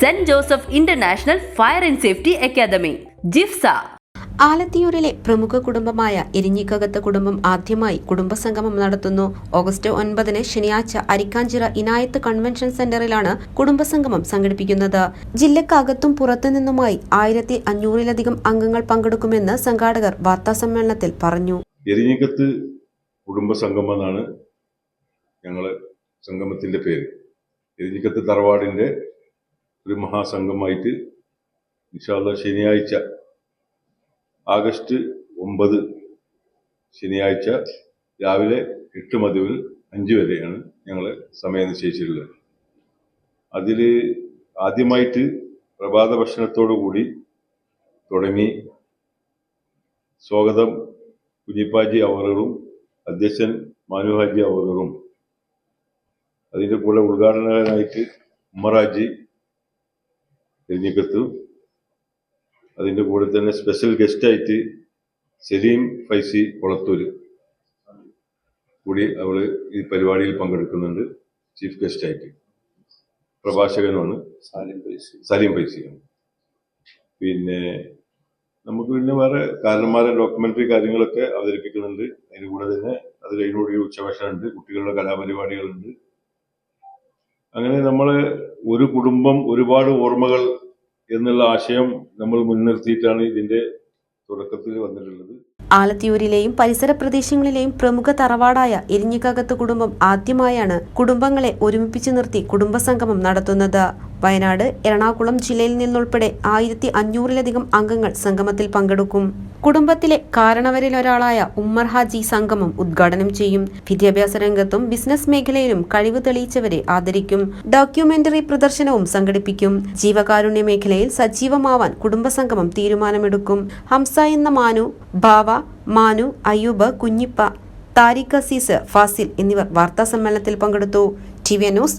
Saint Joseph International Fire and Safety Academy JIFSA. ആലത്തിയൂരിലെ പ്രമുഖ കുടുംബമായ എരിഞ്ഞിക്കകത്ത് കുടുംബം ആദ്യമായി കുടുംബസംഗമം നടത്തുന്നു. ഓഗസ്റ്റ് ഒൻപതിന് ശനിയാഴ്ച അരിക്കാഞ്ചിറ ഇനായത്ത് കൺവെൻഷൻ സെന്ററിലാണ് കുടുംബസംഗമം സംഘടിപ്പിക്കുന്നത്. ജില്ലക്കകത്തും പുറത്തുനിന്നുമായി ആയിരത്തി അഞ്ഞൂറിലധികം അംഗങ്ങൾ പങ്കെടുക്കുമെന്ന് സംഘാടകർ വാർത്താസമ്മേളനത്തിൽ പറഞ്ഞു. എരിഞ്ഞിക്കത്ത് കുടുംബ സംഗമം എന്നാണ് ഞങ്ങളെ സംഗമത്തിന്റെ പേര്. എരിഞ്ഞിക്കത്ത് തറവാടിന്റെ ഒരു മഹാസംഘമായിട്ട് ഇൻഷാല്ല ശനിയാഴ്ച ആഗസ്റ്റ് ഒമ്പത് ശനിയാഴ്ച രാവിലെ എട്ട് മതിവിൽ അഞ്ച് വരെയാണ് ഞങ്ങൾ സമയം നിശ്ചയിച്ചിട്ടുള്ളത് അതിൽ ആദ്യമായിട്ട് പ്രഭാത ഭക്ഷണത്തോടു കൂടി തുടങ്ങി സ്വാഗതം കുഞ്ഞിപ്പാജി അവറുകളും അധ്യക്ഷൻ മാനുഹാജി അവറുകളും. അതിന്റെ കൂടെ ഉദ്ഘാടനകാരനായിട്ട് ഉമ്മറാജി എരിഞ്ഞിക്കത്തു അതിന്റെ കൂടെ തന്നെ സ്പെഷ്യൽ ഗസ്റ്റായിട്ട് സലീം ഫൈസി കൊളത്തൂര് കൂടി അവൾ ഈ പരിപാടിയിൽ പങ്കെടുക്കുന്നുണ്ട്. ചീഫ് ഗസ്റ്റായിട്ട് പ്രഭാഷകനുമാണ്. സലീം ഫൈസിയാണ് പിന്നെ നമുക്ക് പിന്നെ വേറെ കാരണന്മാരെ ഡോക്യുമെന്ററി കാര്യങ്ങളൊക്കെ അവതരിപ്പിക്കുന്നുണ്ട്. അതിന് കൂടെ തന്നെ അത് കഴിഞ്ഞുകൂടി ഉച്ചഭക്ഷണമുണ്ട്. കുട്ടികളുടെ കലാപരിപാടികളുണ്ട്. അങ്ങനെ നമ്മൾ ഒരു കുടുംബം ഒരുപാട് ഓർമ്മകൾ എന്നുള്ള ആശയം നമ്മൾ മുൻനിർത്തിയിട്ടാണ് ഇതിന്റെ തുടക്കത്തിൽ വന്നിട്ടുള്ളത്. ആലത്തിയൂരിലെയും പരിസര പ്രദേശങ്ങളിലെയും പ്രമുഖ തറവാടായ ഇരിഞ്ഞിക്കകത്ത് കുടുംബം ആദ്യമായാണ് കുടുംബങ്ങളെ ഒരുമിപ്പിച്ചു നിർത്തി കുടുംബസംഗമം നടത്തുന്നത്. വയനാട് എറണാകുളം ജില്ലയിൽ നിന്നുൾപ്പെടെ ആയിരത്തി അഞ്ഞൂറിലധികം അംഗങ്ങൾ സംഗമത്തിൽ പങ്കെടുക്കും. കുടുംബത്തിലെ കാരണവരിലൊരാളായ ഉമ്മർ ഹാജി സംഗമം ഉദ്ഘാടനം ചെയ്യും. വിദ്യാഭ്യാസ രംഗത്തും ബിസിനസ് മേഖലയിലും കഴിവ് തെളിയിച്ചവരെ ആദരിക്കും. ഡോക്യുമെന്ററി പ്രദർശനവും സംഘടിപ്പിക്കും. ജീവകാരുണ്യ മേഖലയിൽ സജീവമാവാൻ കുടുംബസംഗമം തീരുമാനമെടുക്കും. ഹംസ എന്ന മാനു ഭാവ മാനു അയ്യൂബ് കുഞ്ഞിപ്പ താരിഖ് അസീസ് ഫാസിൽ എന്നിവർ വാർത്താ സമ്മേളനത്തിൽ പങ്കെടുത്തു. T V news